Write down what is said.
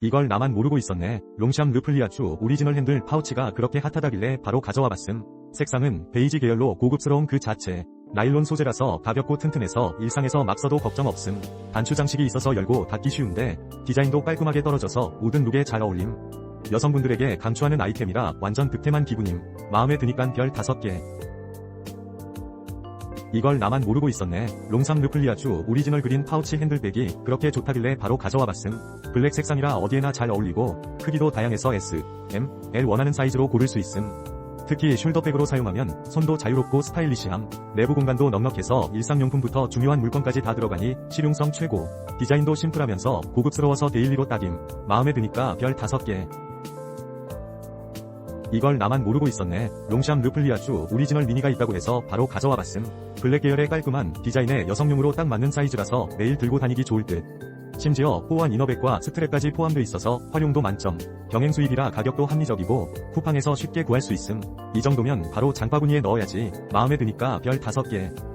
이걸 나만 모르고 있었네. 롱샴 르플리아추 오리지널 핸들 파우치가 그렇게 핫하다길래 바로 가져와 봤음. 색상은 베이지 계열로 고급스러운 그 자체. 나일론 소재라서 가볍고 튼튼해서 일상에서 막 써도 걱정 없음. 단추 장식이 있어서 열고 닫기 쉬운데 디자인도 깔끔하게 떨어져서 모든 룩에 잘 어울림. 여성분들에게 강추하는 아이템이라 완전 득템한 기분임. 마음에 드니깐 별 5개. 이걸 나만 모르고 있었네. 롱삼 르플리아주 오리지널 그린 파우치 핸들백이 그렇게 좋다길래 바로 가져와 봤음. 블랙 색상이라 어디에나 잘 어울리고 크기도 다양해서 S, M, L 원하는 사이즈로 고를 수 있음. 특히 숄더백으로 사용하면 손도 자유롭고 스타일리시함, 내부 공간도 넉넉해서 일상용품부터 중요한 물건까지 다 들어가니 실용성 최고, 디자인도 심플하면서 고급스러워서 데일리로 딱임, 마음에 드니까 별 5개. 이걸 나만 모르고 있었네. 롱샴 르플리아주 오리지널 미니가 있다고 해서 바로 가져와 봤음. 블랙 계열의 깔끔한 디자인에 여성용으로 딱 맞는 사이즈라서 매일 들고 다니기 좋을 듯. 심지어 호환 이너백과 스트랩까지 포함되어 있어서 활용도 만점. 병행 수입이라 가격도 합리적이고 쿠팡에서 쉽게 구할 수 있음. 이 정도면 바로 장바구니에 넣어야지. 마음에 드니까 별 5개.